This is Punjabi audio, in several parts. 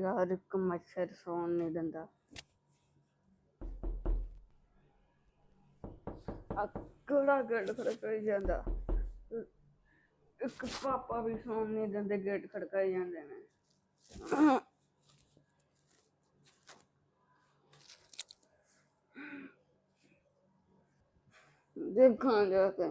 ਯਾਰ ਇੱਕ ਮੱਛਰ ਸੌਣ ਨਹੀਂ ਦਿੰਦਾ। ਅਕੜਾ ਗੇਟ ਖੜਕਾਈ ਜਾਂਦਾ? ਇੱਕ ਪਾਪਾ ਵੀ ਸੌਣ ਨਹੀਂ ਦਿੰਦੇ, ਗੇਟ ਖੜਕਾਈ ਜਾਂਦੇ ਨੇ। देखा जाके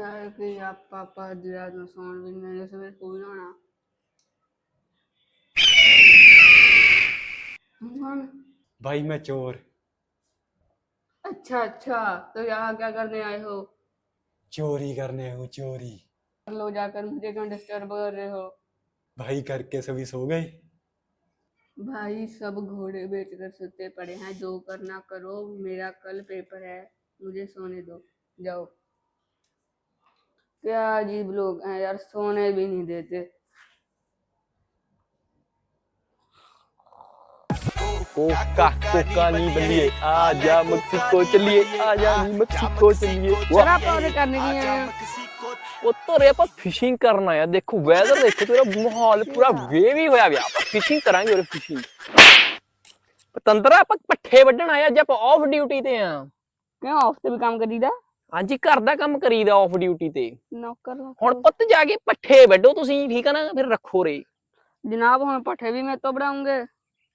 यार कि आप पापा अज रात में सौन भी नहीं जैसे सवेरे पूरी होना कौन भाई मैं चोर। अच्छा अच्छा तो यहाँ क्या करने आए हो? चोरी करने हो चोरी। लो जाकर मुझे क्यों डिस्टर्ब कर रहे हो? भाई करके सभी सो गए। भाई सब घोड़े बेच कर सुते पड़े हैं जो करना करो मेरा कल पेपर है मुझे सोने दो जाओ क्या अजीब लोग हैं यार सोने भी नहीं देते कोका कोका नहीं बनिए आजा मेक्सिको चलिए आजा नहीं मेक्सिको चलिए वाह शराब पौधे करने की हैं ਉਹ ਧਰੇ ਆਪਾਂ ਫਿਸ਼ਿੰਗ ਕਰਨ ਆਇਆ ਦੇਖੋ ਵੈਦਰ ਦੇਖੋ ਤੇਰਾ ਮਾਹੌਲ ਪੂਰਾ ਵੇਵੀ ਹੋਇਆ ਵਿਆ ਆਪਾਂ ਫਿਸ਼ਿੰਗ ਕਰਾਂਗੇ ਉਰੇ ਫਿਸ਼ਿੰਗ ਪਤੰਦਰਾ ਆਪਾਂ ਪੱਠੇ ਵੱਢਣ ਆਇਆ ਅੱਜ ਆਪਾਂ ਆਫ ਡਿਊਟੀ ਤੇ ਆ क्यों ऑफ से भी काम करीदा ਹਾਂਜੀ ਘਰ ਦਾ ਕੰਮ ਕਰੀਦਾ ਆਫ ਡਿਊਟੀ ਤੇ नौकर रखो। ਹੁਣ ਪੁੱਤ ਜਾ ਕੇ ਪੱਠੇ ਵੱਢੋ ਤੁਸੀਂ ਠੀਕ ਆ ਨਾ ਫਿਰ ਰੱਖੋ ਰੇ जनाब हम पट्ठे भी मैं तो बढ़ाऊंगे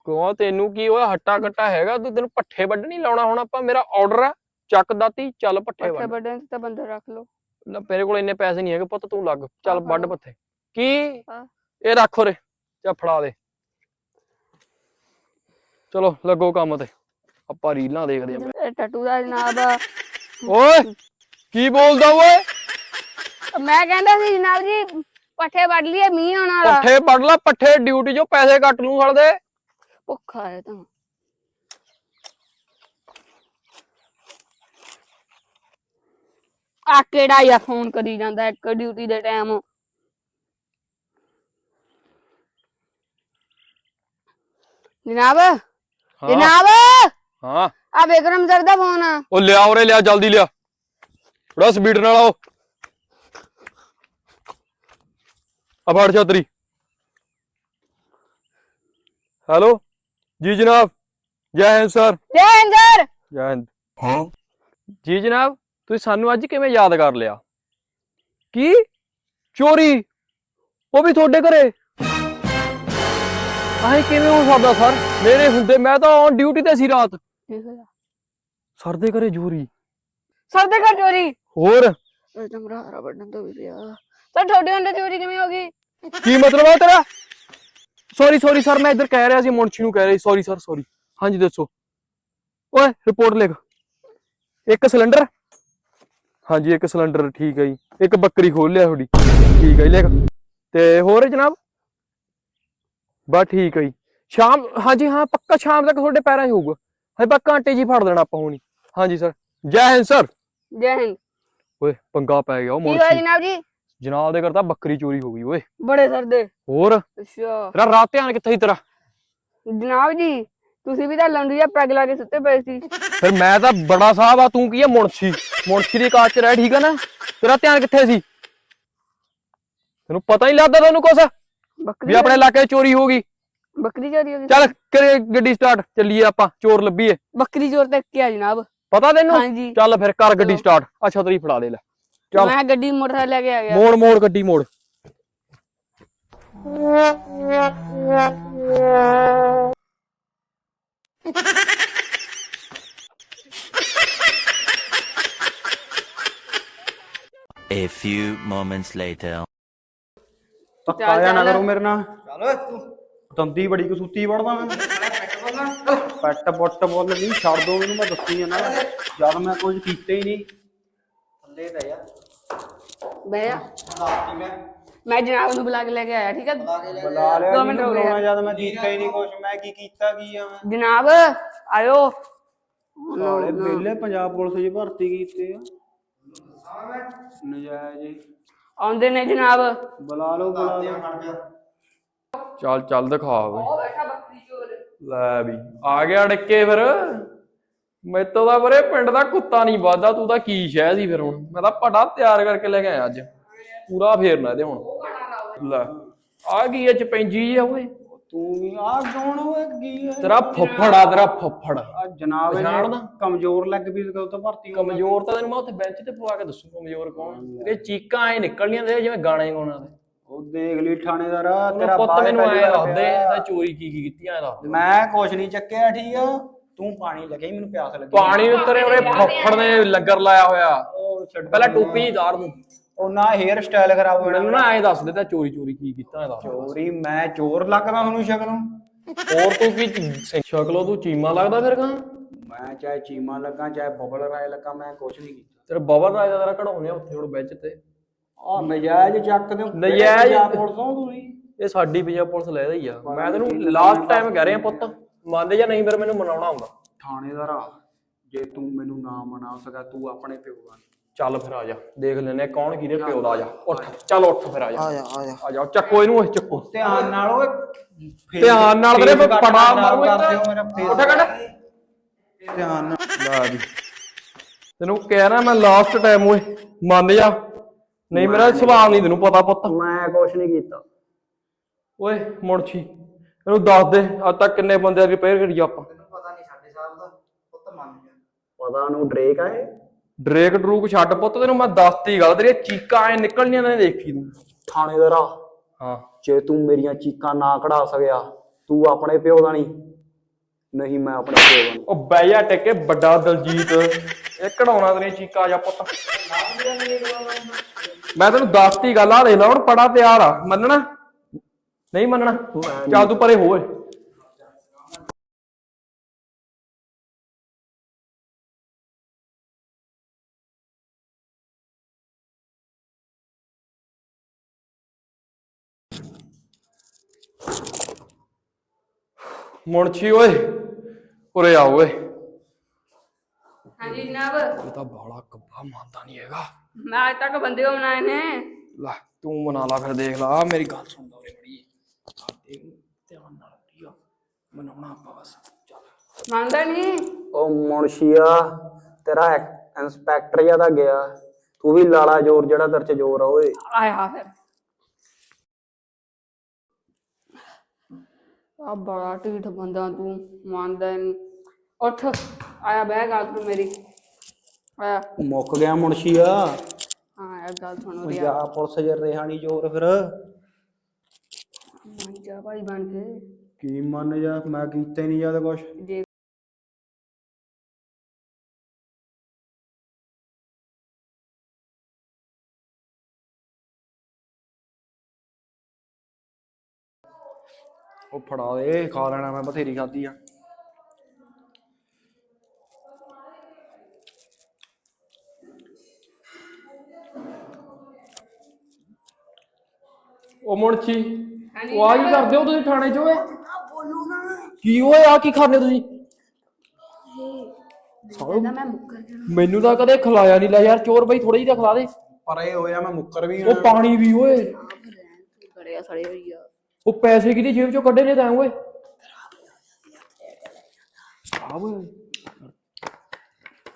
ਕਿਉਂ? ਤੈਨੂੰ ਕੀ ਹੋਇਆ? ਹੱਟਾ ਕੱਟਾ ਹੈਗਾ? ਤੂੰ ਤੈਨੂੰ ਪੱਠੇ ਵੱਢ ਨਹੀਂ ਲਾਉਣਾ ਹੁਣ ਆਪਾਂ? ਮੇਰਾ ਆਰਡਰ ਆ। ਚੱਕ ਦਾਤੀ ਚੱਲ ਪੱਠੇ ਪੱਠੇ ਵੱਢਣ ਤਾਂ ਬੰਦਾ ਰੱਖ ਲੋ ਲੈ ਮੇਰੇ ਕੋਲ ਇੰਨੇ ਪੈਸੇ ਨਹੀਂ ਹੈਗੇ ਪੁੱਤ ਤੂੰ ਲੱਗ। ਚੱਲ ਵੱਢ ਪੱਠੇ। ਕੀ? ਹਾਂ। ਇਹ ਰੱਖ ਉਰੇ। ਜਾਂ ਫੜਾ ਦੇ। ਚਲੋ ਲੱਗੋ ਕੰਮ ਤੇ। ਆਪਾਂ ਰੀਲਾਂ ਦੇਖਦੇ ਆਂ। ਇਹ ਟੱਟੂ ਦਾ ਜਨਾਬ ਓਏ! ਕੀ ਬੋਲਦਾ ਓਏ? ਮੈਂ ਕਹਿੰਦਾ ਸੀ ਜਨਾਬ ਜੀ ਪੱਠੇ ਵੱਢ ਲਈਏ ਮੀਂਹ ਆਉਣ ਵਾਲਾ। ਪੱਠੇ ਵੱਢ ਲਾ ਪੱਠੇ ਡਿਊਟੀ ਚੋਂ ਪੈਸੇ ਕੱਟ ਲੂ ਹਲਦੇ ਭੁੱਖਾ ਹੈ ਤਾਂ ਆ ਕਿਹੜਾ ਯਾ ਫੋਨ ਕਰੀ ਜਾਂਦਾ ਇੱਕ ਡਿਊਟੀ ਦੇ ਟਾਈਮ ਜਨਾਬ ਜਨਾਬ! ਹਾਂ। ਆ ਬੇਗਰਮ ਸਰ ਦਾ ਫੋਨ ਆ। ਉਹ ਲਿਆ ਉਰੇ ਲਿਆ ਜਲਦੀ ਲਿਆ। ਥੋੜਾ ਸਪੀਡ ਨਾਲ ਆਓ। ਆ ਫੜ ਛਤਰੀ। ਹੈਲੋ ਜੀ ਜਨਾਬ ਜੈ ਹਿੰਦ ਸਰ। ਜੈ ਹਿੰਦ ਸਰ। ਜੈ ਹਿੰਦ। ਹਾਂ। ਜੀ ਜਨਾਬ ਤੁਸੀਂ ਸਾਨੂੰ ਅੱਜ ਕਿਵੇਂ ਯਾਦ ਕਰ ਲਿਆ? ਕੀ? ਚੋਰੀ? ਉਹ ਵੀ ਤੁਹਾਡੇ ਘਰੇ? ਆਏ ਕਿਵੇਂ ਹੋ ਸਕਦਾ ਸਰ? ਮੇਰੇ ਹੁੰਦੇ ਮੈਂ ਤਾਂ ਔਨ ਡਿਊਟੀ ਤੇ ਸੀ ਰਾਤ। ਸਰ ਦੇ ਘਰੇ ਚੋਰੀ ਸਰ ਦੇ ਘਰ ਚੋਰੀ ਹੋਰ? ਇਹ ਤਾਂ ਮੇਰਾ ਹਾਰਾ ਵੱਢਣ ਤੋਂ ਵੀ ਪਿਆ। ਸਰ ਤੁਹਾਡੇ ਅੰਦਰ ਚੋਰੀ ਕਿਵੇਂ ਹੋ ਗਈ? ਕੀ ਮਤਲਬ ਆ ਤੇਰਾ? ਸੌਰੀ ਸੌਰੀ ਸਰ ਮੈਂ ਇੱਧਰ ਕਹਿ ਰਿਹਾ ਸੀ ਮੁੰਸ਼ੀ ਨੂੰ ਕਹਿ ਰਿਹਾ ਸੀ। ਸੌਰੀ ਸਰ ਸੌਰੀ ਹਾਂਜੀ ਦੱਸੋ। ਓਏ ਰਿਪੋਰਟ ਲਿਖ। ਇੱਕ ਸਿਲੰਡਰ ਹਾਂਜੀ ਇੱਕ ਸਿਲੰਡਰ ਠੀਕ ਹੈ ਜੀ। ਇੱਕ ਬੱਕਰੀ ਖੋਲ ਲਿਆ ਤੁਹਾਡੀ। ਠੀਕ ਹੈ ਜੀ ਲਿਖ। ਤੇ ਹੋਰ ਜਨਾਬ? ਬਸ ਠੀਕ ਹੈ ਜੀ। ਸ਼ਾਮ ਹਾਂਜੀ ਹਾਂ ਪੱਕਾ ਸ਼ਾਮ ਤੱਕ ਤੁਹਾਡੇ ਪੈਰਾਂ 'ਚ ਹੋਊਗਾ। ਹਾਂ ਬਸ ਘੰਟੇ ਹੀ ਫੜ ਦੇਣਾ ਆਪਾਂ ਹੁਣੀ। ਹਾਂਜੀ ਸਰ ਜੈ ਹਿੰਦ ਸਰ ਜੈ ਹਿੰਦ। ਓਏ ਪੰਗਾ ਪੈ ਗਿਆ ਉਹ ਹੋਇਆ ਮੁੰਸ਼ੀ ਜਨਾਬ ਜੀ? ਜਨਾਬ ਦੇ ਘਰ ਤਾਂ ਬੱਕਰੀ ਚੋਰੀ ਹੋ ਗਈ ਓਏ। ਬੜੇ ਸਰ ਦੇ। ਹੋਰ? ਅੱਛਾ। ਤੇਰਾ ਰਾਤ ਧਿਆਨ ਕਿੱਥੇ ਸੀ ਤੇਰਾ? ਜਨਾਬ ਜੀ ਤੁਸੀਂ ਵੀ ਤਾਂ ਲੰਡੂਆ ਪੈਗ ਲਾ ਕੇ ਸੁੱਤੇ ਪਏ ਸੀ। ਫਿਰ ਮੈਂ ਤਾਂ ਬੜਾ ਸਾਹਿਬ ਆ ਤੂੰ ਕੀ ਆ ਮੁਨਸ਼ੀ? ਮੁਨਸ਼ੀ ਦੀ ਕਾਚ ਰਹਿ ਠੀਕ ਆ ਨਾ? ਤੇਰਾ ਧਿਆਨ ਕਿੱਥੇ ਸੀ? ਤੈਨੂੰ ਪਤਾ ਨਹੀਂ ਲੱਗਦਾ ਤੈਨੂੰ ਕੁਛ ਵੀ ਬੱਕਰੀ ਆਪਣੇ ਇਲਾਕੇ 'ਚ ਚੋਰੀ ਹੋ ਗਈ। ਬੱਕਰੀ ਚੋਰੀ ਹੋ ਗਈ ਚੱਲ ਕਰੇ ਗੱਡੀ ਸਟਾਰਟ ਚੱਲੀਏ ਆਪਾਂ ਚੋਰ ਲੱਭੀਏ। ਬੱਕਰੀ ਚੋਰ ਤੇ ਕੀ ਆ ਜਨਾਬ। ਪਤਾ ਤੈਨੂੰ? ਹਾਂਜੀ। ਚੱਲ ਫਿਰ ਕਰ ਗੱਡੀ। ਸਟਾਰਟ ਆ ਛਤਰੀ ਫੜਾ ਦੇ ਲੈ। ਚੱਲ। ਮੈਂ ਗੱਡੀ ਮੋਟਰਸਾਈਕਲ ਲੈ ਕੇ ਆ ਗਿਆ। ਮੋੜ ਮੋੜ ਗੱਡੀ ਮੋੜ। A few moments later. ਧੱਕਾ ਚੱਲ, ਜਾ ਨਾ। ਕਰੋ ਮੇਰੇ ਨਾਲ। ਚੱਲ ਤੂੰ ਦੰਦੀ ਬੜੀ ਕਸੂਤੀ ਵੜਦਾ ਮੈਂ। ਪੈਟ ਪੁੱਟ ਬੋਲ ਨਹੀਂ ਛੱਡ ਦੋ ਮੈਨੂੰ ਮੈਂ ਦੱਸੀ ਜਾਣਾ ਜਦ ਮੈਂ ਕੁਝ ਕੀਤਾ ਹੀ ਨਹੀਂ। ਥੱਲੇ ਪੈ ਜਾ। ਬਹਿ ਜਾ। ਮੈਂ ਮੈਂ ਜਨਾਬ ਨੂੰ ਬੁਲਾ ਕੇ ਲੈ ਕੇ ਆਇਆ ਠੀਕ ਹੈ ਬੁਲਾ ਲਿਆ ਦੋ ਮਿੰਟ ਜਿਹਨੂੰ ਹੋ ਗਏ ਬੁਲਾਉਣਾ ਜਦ ਮੈਂ ਕੀਤਾ ਹੀ ਨਹੀਂ ਕੁਝ ਮੈਂ ਕੀ ਕੀਤਾ ਕੀ ਆ ਮੈਂ? ਜਨਾਬ ਆਇਓ। ਨਾਲੇ ਵਿਹਲੇ ਪੰਜਾਬ ਪੁਲਿਸ 'ਚ ਭਰਤੀ ਕੀਤੇ ਆ। ਨਜਾਇਜ਼ ਹੀ। ਆਉਂਦੇ ਨੇ ਜਨਾਬ। ਬੁਲਾ ਲਓ ਬੁਲਾ ਲਓ। ਚੱਲ ਚੱਲ ਦਿਖਾ ਓਏ ਉਹ ਬੈਠਾ ਬੱਕਰੀ ਚੋਰ ਲੈ ਵੀ ਆ ਗਿਆ ਡਿੱਕੇ ਫਿਰ। ਮੈਤੋਂ ਦਾ ਬਰੇ ਪਿੰਡ ਦਾ ਕੁੱਤਾ ਨਹੀਂ ਵੱਧਦਾ ਤੂੰ ਤਾਂ ਕੀ ਸ਼ਹਿ ਸੀ ਫਿਰ ਹੁਣ? ਮੈਂ ਤਾਂ ਪਟਾ ਤਿਆਰ ਕਰਕੇ ਲੈ ਕੇ ਆਇਆ ਅੱਜ। ਪੂਰਾ ਫੇਰਨਾ ਇਹਦੇ ਹੁਣ। ਲੈ ਆ ਗਈ ਇਹ ਚਪੈਂਜੀ ਜੀ ਓਏ ਤੂੰ ਵੀ ਆ ਕੌਣ ਓਏ ਕੀ ਹੈ ਤੇਰਾ ਫੁੱਫੜ ਆ ਤੇਰਾ ਫੁੱਫੜ। ਆ ਜਨਾਬ ਪਛਾਣਦਾ? ਕਮਜ਼ੋਰ ਲੱਗ ਪੀਸ ਗੱਲ ਤੋਂ ਭਰਤੀ। ਕਮਜ਼ੋਰ ਤਾਂ ਤੈਨੂੰ ਮੈਂ ਉੱਥੇ ਬੈਂਚ ਤੇ ਪਵਾ ਕੇ ਦੱਸੂ ਕਮਜ਼ੋਰ ਕੌਣ ਤੇਰੇ ਚੀਕਾਂ ਐ ਨਿਕਲਣੀਆਂ ਤੇ ਜਿਵੇਂ ਗਾਣੇ ਗਾਉਣਾ ਉਹ ਦੇਖ ਲਈ ਥਾਣੇਦਾਰ ਤੇਰਾ ਤੇਰਾ ਪੁੱਤ ਮੈਨੂੰ ਪਹਿਲੀ ਐ ਵਾਰ ਦੇ ਪਿਆ। ਤਾਂ ਚੋਰੀ ਕੀ ਕੀ ਕੀਤੀ ਐ ਦੱਸ ਦੇ। ਮੈਂ ਕੁਛ ਨਹੀਂ ਚੱਕਿਆ ਠੀਕ ਆ। ਤੂੰ ਪਾਣੀ ਲੱਗੇ ਮੈਨੂੰ ਪਿਆਸ ਲੱਗੀ। ਪਾਣੀ ਉੱਤਰੇ ਉਹਨੇ ਫੁੱਫੜ ਨੇ ਲੰਗਰ ਲਾਇਆ ਹੋਇਆ। ਉਹ ਛੱਡ। ਪਹਿਲਾਂ ਟੋਪੀ ਧਾਰ ਦੂੰ। ਉਹ ਨਾ ਹੇਅਰ ਸਟਾਈਲ ਖਰਾਬ ਹੋ ਮੈਨੂੰ ਨਾ ਐ ਦੱਸ ਦੇ ਤਾਂ ਚੋਰੀ ਚੋਰੀ ਕੀ ਕੀਤਾ ਦੱਸ ਚੋਰੀ ਮੈਂ ਚੋਰ ਲੱਗਦਾ ਤੁਹਾਨੂੰ ਸ਼ਕਲੋਂ ਹੋਰ ਤੂੰ ਕੀ ਸ਼ਕਲੋਂ ਤੂੰ ਚੀਮਾ ਲੱਗਦਾ ਫਿਰ ਕਹਾਂ? ਮੈਂ ਚਾਹੇ ਚੀਮਾ ਲੱਗਾ ਚਾਹੇ ਬਬਲ ਰਾਏ ਲੱਗਾ ਮੈਂ ਕੁਛ ਨਹੀਂ ਕੀਤਾ। ਤੇਰਾ ਬਬਲ ਰਾਜ ਦਾ ਤੇਰਾ ਕਢਾਉਣੇ ਆ ਉੱਥੇ ਹੁਣ ਬੈਂਚ ਤੇ। ਆ ਨਜਾਇਜ਼ ਚੱਕ ਦਿਓ। ਨਜਾਇਜ਼? ਪੁਲਿਸੋਂ ਤੁਸੀਂ? ਇਹ ਸਾਡੀ ਪੰਜਾਬ ਪੁਲਿਸ ਲੈ ਰਹੀ ਆ। ਮੈਂ ਤੈਨੂੰ ਲਾਸਟ ਟਾਈਮ ਕਹਿ ਰਿਹਾ ਪੁੱਤ। ਮੰਨਦੇ ਜਾਂ ਨਹੀਂ ਫਿਰ ਮੈਨੂੰ ਮਨਾਉਣਾ ਹੁੰਦਾ ਥਾਣੇਦਾਰਾ ਜੇ ਤੂੰ ਮੈਨੂੰ ਨਾ ਮਨਾ ਸਕਾ ਤੂੰ ਆਪਣੇ ਪਿਓ ਦਾ ਚੱਲ ਫਿਰ ਆ ਜਾ ਦੇਖ ਲੈਨੇ ਕੌਣ ਕਿਹਦੇ ਪਿਓ ਦਾ ਆ ਜਾ। ਉੱਠ ਚੱਲ ਉੱਠ ਫਿਰ ਆ ਜਾ। ਆ ਜਾ ਆ ਜਾ। ਆ ਜਾ ਚੱਕੋ ਇਹਨੂੰ ਇਹ ਚੱਕੋ। ਧਿਆਨ ਨਾਲ ਓਏ ਫੇਸ- ਧਿਆਨ ਨਾਲ ਵੀਰੇ ਫੇਸ ਕੱਟ ਪੜਾ ਮਾਰੂ ਕਰ ਦਿਓ ਮੇਰਾ ਫੇਸ ਉੱਠ ਕੱਢ। ਧਿਆਨ ਨਾਲ। ਲੈ ਵੀ ਤੈਨੂੰ ਕਹਿ ਰਿਹਾ ਮੈਂ ਲਾਸਟ ਟਾਈਮ ਓਏ ਮੰਨ ਜਾ। ਨਹੀਂ ਮੇਰਾ ਸੁਭਾਅ ਨਹੀਂ ਤੈਨੂੰ ਪਤਾ ਪੁੱਤ। ਮੈਂ ਕੁਛ ਨਹੀਂ ਕੀਤਾ। ਓਏ ਮੁਰਛੀ ਇਹਨੂੰ ਦੱਸ ਦੇ ਅੱਜ ਤੱਕ ਕਿੰਨੇ ਬੰਦੇ ਰਿਪੇਅਰ ਕਰੀ ਆਪਾਂ? ਪਤਾ ਨੂੰ ਡਰੇਕ ਆਏ ਡਰੇਕ ਡਰੂਕ ਛੱਡ ਪੁੱਤ ਤੈਨੂੰ ਮੈਂ ਦੱਸਤੀ ਗੱਲ ਤੇਰੀ ਚੀਕਾਂ ਐ ਨਿਕਲਣੀਆਂ ਨੇ ਦੇਖੀ ਤੂੰ। ਥਾਣੇਦਾਰਾ ਹਾਂ। ਜੇ ਤੂੰ ਮੇਰੀਆਂ ਚੀਕਾਂ ਨਾ ਕਢਾ ਸਕਿਆ ਤੂੰ ਆਪਣੇ ਪਿਓ ਦਾ ਨਹੀਂ। ਨਹੀਂ ਮੈਂ ਆਪਣੇ ਪਿਓ ਦਾ ਨਹੀਂ। ਉਹ ਬਹਿ ਜਾ ਟਿੱਕੇ ਵੱਡਾ ਦਲਜੀਤ। ਇਹ ਕਢਾਉਣਾ ਤੇਰੀਆਂ ਚੀਕਾਂ ਜਾ ਪੁੱਤ। ਮੈਂ ਤੈਨੂੰ ਦੱਸਤੀ ਗੱਲ ਆ ਦੇਖ ਲਾ ਹੁਣ ਪੜਾ ਤਿਆਰ ਆ ਮੰਨਣਾ? ਨਹੀਂ ਮੰਨਣਾ। ਚੱਲ ਤੂੰ ਪਰੇ ਹੋ ਓਏ। ਮੁੰਚੀ ਓਏ ਉਰੇ ਆ ਓਏ। ਹਾਂਜੀ ਜਨਾਬ। ਇਹ ਤਾਂ ਬਾਲਾ ਕੱਬਾ ਮੰਨਦਾ ਨਹੀਂ ਹੈਗਾ। ਮੈਂ ਅੱਜ ਤੱਕ ਬੰਦੇ ਹੋ ਬਣਾਏ ਨੇ। ਲੈ ਤੂੰ ਮਨਾ ਲਾ ਫਿਰ ਦੇਖ ਲਾ। ਮੇਰੀ ਗੱਲ ਸੁਣ ਲਾ ਉਰੇ ਬੜੀ ਮੰਨਦਾ ਨਹੀਂ? ਉਹ ਮੁਨਸ਼ੀਆ ਤੇਰਾ ਇਨਸਪੈਕਟਰ ਜਿਹਾ ਤਾਂ ਗਿਆ। ਤੂੰ ਵੀ ਲਾਲਾ ਜ਼ੋਰ ਜਿਹੜਾ ਤੇਰੇ ਚ ਜ਼ੋਰ ਆ ਓਏ। ਆਇਆ ਫਿਰ। ਆ ਬੜਾ ਢੀਠ ਬੰਦਾ ਤੂੰ ਮੰਨਦਾ ਨਹੀਂ ਉੱਠ ਆਇਆ ਬਹਿ ਗੱਲ ਸੁਣ ਮੇਰੀ। ਆਇਆ। ਮੁੱਕ ਗਿਆ ਮੁਨਸ਼ੀਆ। ਹਾਂ ਇਹ ਗੱਲ ਸੁਣ ਉਹ ਪੁਲਿਸ ਜਰ ਰਿਹਾ ਜ਼ੋਰ ਫਿਰ। ਜਾ ਭਾਈ ਬਣ ਕੇ। ਕੀ ਮੰਨ ਜਾ ਮੈਂ ਕੀਤਾ ਹੀ ਨਹੀਂ ਯਾਦ ਕੁਛ। ਜੇ ਉਹ ਫੜਾ ਦੇ ਖਾ ਲੈਣਾ ਮੈਂ ਬਥੇਰੀ ਖਾਧੀ ਆ। ਉਹ ਮੁਣਚੀ ਉਹ ਆ ਕੀ ਕਰਦੇ ਹੋ ਤੁਸੀਂ ਥਾਣੇ 'ਚ? ਓਏ ਕੀ ਓਏ ਆ ਕੀ ਖਾਣੇ ਤੁਸੀਂ? ਮੈਨੂੰ ਤਾਂ ਕਦੇ ਖਿਲਾਇਆ ਨਹੀਂ ਲੈ ਯਾਰ ਚੋਰ ਬਈ ਥੋੜੀ ਜਿਹੀ ਖਿਲਾ ਦੇ। ਪਰੇ ਹੋਇਆ ਮੈਂ ਮੁੱਕਰ ਵੀ ਉਹ ਪਾਣੀ ਵੀ ਓਏ। ਉਹ ਪੈਸੇ ਕਿਹਦੀ ਜੇਬ 'ਚੋਂ ਕੱਢੇ ਨੇ ਤਾਂ ਓਏ?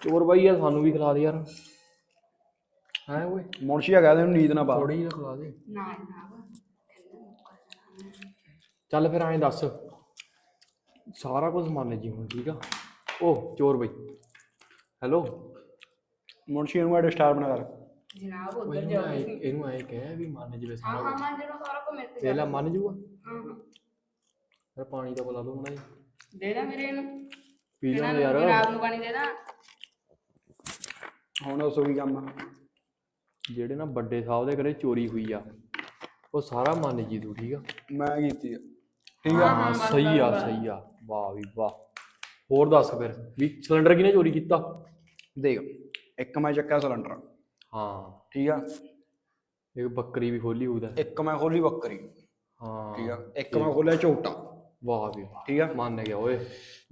ਚੋਰ ਬਾਈ ਆ ਸਾਨੂੰ ਵੀ ਖਿਲਾ ਦੇ ਯਾਰ। ਹੈ ਓਏ? ਮੁਨਸ਼ੀ ਆ ਕਹਿੰਦੇ ਨੀਂਦ ਨਾ ਪਾ। ਥੋੜੀ ਜਿਹੀ ਖਿਲਾ ਦੇ। ਨਾ ਨਾ। ਚੱਲ ਫਿਰ ਐਂ ਦੱਸ। ਸਾਰਾ ਕੁਝ ਮੰਨ ਜੀ ਹੁਣ ਠੀਕ ਆ? ਉਹ ਚੋਰ ਬਈ। ਹੈਲੋ ਮੁਨਸ਼ੀ ਨੂੰ ਐਡ ਸਟਾਰ ਬਣਾ ਕਰ ਜਨਾਬ ਉਧਰ ਜਾਓ ਇਹਨੂੰ ਐਂ ਕਹਿ ਵੀ ਮੰਨ ਜਵੇ ਹਾਂ ਹਾਂ ਮੰਨ ਜਣਾ ਸਾਰਾ ਕੁਝ ਮੇਰੇ ਤੇ ਪਹਿਲਾਂ ਮੰਨ ਜੂਗਾ? ਹਾਂ ਹਾਂ। ਫਿਰ ਪਾਣੀ ਦਾ ਬੁਲਾ ਲਓ ਹੁਣਾ ਜੀ ਦੇ ਮੇਰੇ ਨੂੰ ਪੀ ਲਓ ਨਾ ਯਾਰ। ਜਨਾਬ ਨੂੰ ਪਾਣੀ ਦੇ ਦਾ। ਹੁਣ ਦੱਸੋ ਕੀ ਕੰਮ ਜਿਹੜੇ ਨਾ ਵੱਡੇ ਸਾਹਿਬ ਦੇ ਘਰੇ ਚੋਰੀ ਹੋਈ ਆ ਉਹ ਸਾਰਾ ਮੰਨ ਜੀ ਤੂੰ ਠੀਕ ਆ? ਮੈਂ ਕੀਤੀ ਆ। ਠੀਕ ਆ? ਹਾਂ ਸਹੀ ਆ ਸਹੀ ਆ। ਵਾਹ ਵੀ ਵਾਹ। ਹੋਰ ਦੱਸ ਫਿਰ ਵੀ ਸਿਲੰਡਰ ਕਿਹਨੇ ਚੋਰੀ ਕੀਤਾ? ਦੇਖ ਇੱਕ ਮੈਂ ਚੱਕਿਆ ਸਿਲੰਡਰ ਹਾਂ। ਠੀਕ ਆ? ਇੱਕ ਬੱਕਰੀ ਵੀ ਖੋਲੀ ਉਹਦਾ ਇੱਕ ਮੈਂ ਖੋਲੀ ਬੱਕਰੀ। ਹਾਂ। ਠੀਕ ਆ? ਇੱਕ ਮੈਂ ਖੋਲਿਆ ਝੋਟਾ। ਵਾਹ ਵੀ ਵਾਹ। ਠੀਕ ਆ? ਮੰਨ ਗਿਆ ਓਏ।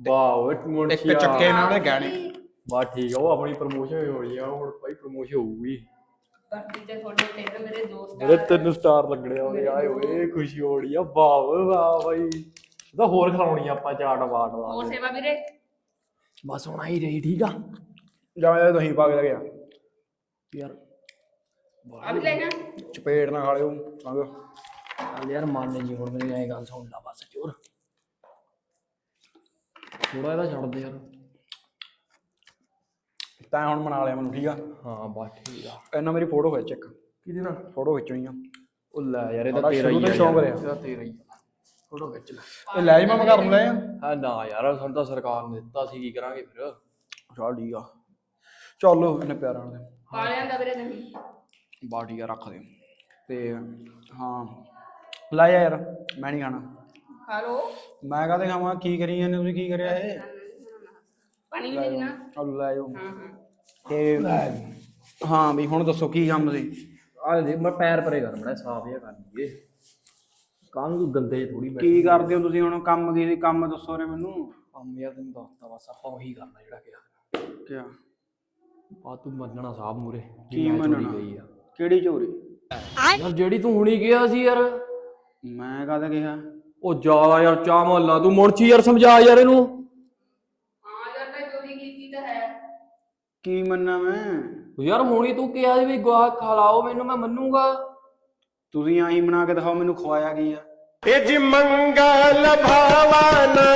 ਵਾਹ ਓਏ ਇੱਕ ਮੁੰਸ਼ੀਆ ਚੱਕੇ ਉਹਦੇ ਗਹਿਣੇ। ਵਾਹ ਠੀਕ ਆ ਉਹ ਆਪਣੀ ਪ੍ਰਮੋਸ਼ਨ ਹੋ ਰਹੀ ਆ ਹੁਣ ਭਾਈ ਪ੍ਰਮੋਸ਼ਨ ਹੋਊਗੀ। ਬਾਕੀ ਤੇ ਤੁਹਾਡੇ ਤਿੰਨ ਮੇਰੇ ਦੋਸਤ ਆ। ਮੇਰੇ ਆਏ ਓਏ ਖੁਸ਼ੀ ਹੋਣੀ ਆ ਵਾਹ ਵਾਹ ਬਾਈ। ਇਹ ਹੋਰ ਖਲਾਉਣੀ ਆਪਾਂ ਚਾਟ ਵਾਟ ਲਾ ਹੋਰ ਸੇਵਾ ਵੀਰੇ? ਬਸ ਹੁਣ ਆਈ ਰਹੀ ਠੀਕ ਆ? ਜਾ ਜਾ ਤੁਸੀਂ ਭਾਗ ਗਿਆ ਯਾਰ ਆ ਵੀ ਲੈਣਾ ਚਪੇੜ ਨਾ ਖਾ ਲਿਓ ਸੰਗ ਚੱਲ ਯਾਰ ਮੰਨ ਲੈ ਜੀ ਹੁਣ ਮੇਰੀ ਐ ਗੱਲ ਸੁਣ ਲਾ ਬਸ ਚੋਰ ਥੋੜਾ ਇਹਦਾ ਛੱਡ ਦੇ ਯਾਰ। ਤੈਂ ਹੁਣ ਮਨਾ ਲਿਆ ਮੈਨੂੰ ਠੀਕ ਆ? ਹਾਂ ਬਸ ਠੀਕ ਆ। ਇਹਨਾਂ ਮੇਰੀ ਫੋਟੋ ਖਿੱਚ ਇੱਕ। ਕਿਹਦੇ ਨਾਲ? ਫੋਟੋ ਖਿੱਚਣੀ ਆ। ਉਹ ਲੈ ਯਾਰ ਇਹਦਾ ਤੇਰਾ ਹੀ ਆ ਸ਼ੌਂਕ ਤੇਰਾ ਹੀ ਫੋਟੋ ਖਿੱਚ ਲੈ। ਇਹ ਲੈ ਜੀ ਮੈਂ ਕਰ ਲੈ ਆ। ਹਾਂ ਨਾ ਯਾਰ ਸਾਨੂੰ ਤਾਂ ਸਰਕਾਰ ਨੇ ਦਿੱਤਾ ਸੀ ਕੀ ਕਰਾਂਗੇ ਫਿਰ? ਚੱਲ ਠੀਕ ਆ। ਚਲੋ ਇਹਨੇ ਪਿਆਰਾਂ ਦੇ। ਪਾਲਿਆਂ ਦਾ ਵੀਰੇ ਨਹੀਂ ਬਾਡੀ ਆ ਰੱਖ ਦੇ। ਤੇ ਹਾਂ ਲੈ ਯਾਰ ਮੈਂ ਨਹੀਂ ਖਾਣਾ। ਹੈਲੋ ਮੈਂ ਕਹਦੇ ਖਾਵਾਂ? ਕੀ ਕਰੀ ਜਾਂਦੇ ਤੁਸੀਂ? ਕੀ ਕਰਿਆ ਇਹ? ਹਾਂ ਵੀ ਹੁਣ ਦੱਸੋ ਕੀ ਕੰਮ ਸੀ? ਆ ਦੇ ਮੈਂ ਪੈਰ ਪਰੇ ਕਰ ਮੜਾ ਸਾਫ਼ ਜਿਹਾ ਕਰ ਲਈਏ। ਕਾਹਨੂੰ ਤੂੰ ਗੰਦੇ ਥੋੜੀ ਕੀ ਕਰਦੇ ਹੋ ਤੁਸੀਂ ਹੁਣ? ਕੰਮ ਕੀ ਕੰਮ ਦੱਸੋ ਰੇ ਮੈਨੂੰ। ਕੰਮ ਯਾਰ ਤੈਨੂੰ ਦੱਸਦਾ ਬਸ ਆਪਾਂ ਉਹੀ ਕਰਨਾ ਜਿਹੜਾ ਕਿਹਾ। ਕਿਆ? ਆ ਤੂੰ ਮੰਨਣਾ ਸਾਹਿਬ ਮੂਰੇ ਕੀ ਮੰਨਣਾ? ਕਿਹੜੀ ਚੋਰੀ? ਯਾਰ ਜਿਹੜੀ ਤੂੰ ਹੁਣੀ ਕਿਹਾ ਸੀ ਯਾਰ। ਮੈਂ ਕਦ ਕਿਹਾ? ਉਹ ਜਾ ਯਾਰ ਚਾਹ ਮਹੱਲਾ ਤੂੰ ਮੁਰਚੀ ਯਾਰ ਸਮਝਾ ਯਾਰ ਇਹਨੂੰ। ਕੀ ਮੰਨਾਂ ਮੈਂ? ਯਾਰ ਹੁਣੀ ਤੂੰ ਕਿਹਾ ਸੀ ਵੀ ਗਵਾਹ ਖਲਾਓ ਮੈਨੂੰ ਮੈਂ ਮੰਨੂਗਾ। ਤੁਸੀਂ ਆਹੀ ਬਣਾ ਕੇ ਦਿਖਾਓ ਮੈਨੂੰ ਖਵਾਇਆ ਕੀ ਆ। ਇਹ ਜੀ ਮੰਗਲ ਭਾਵਨ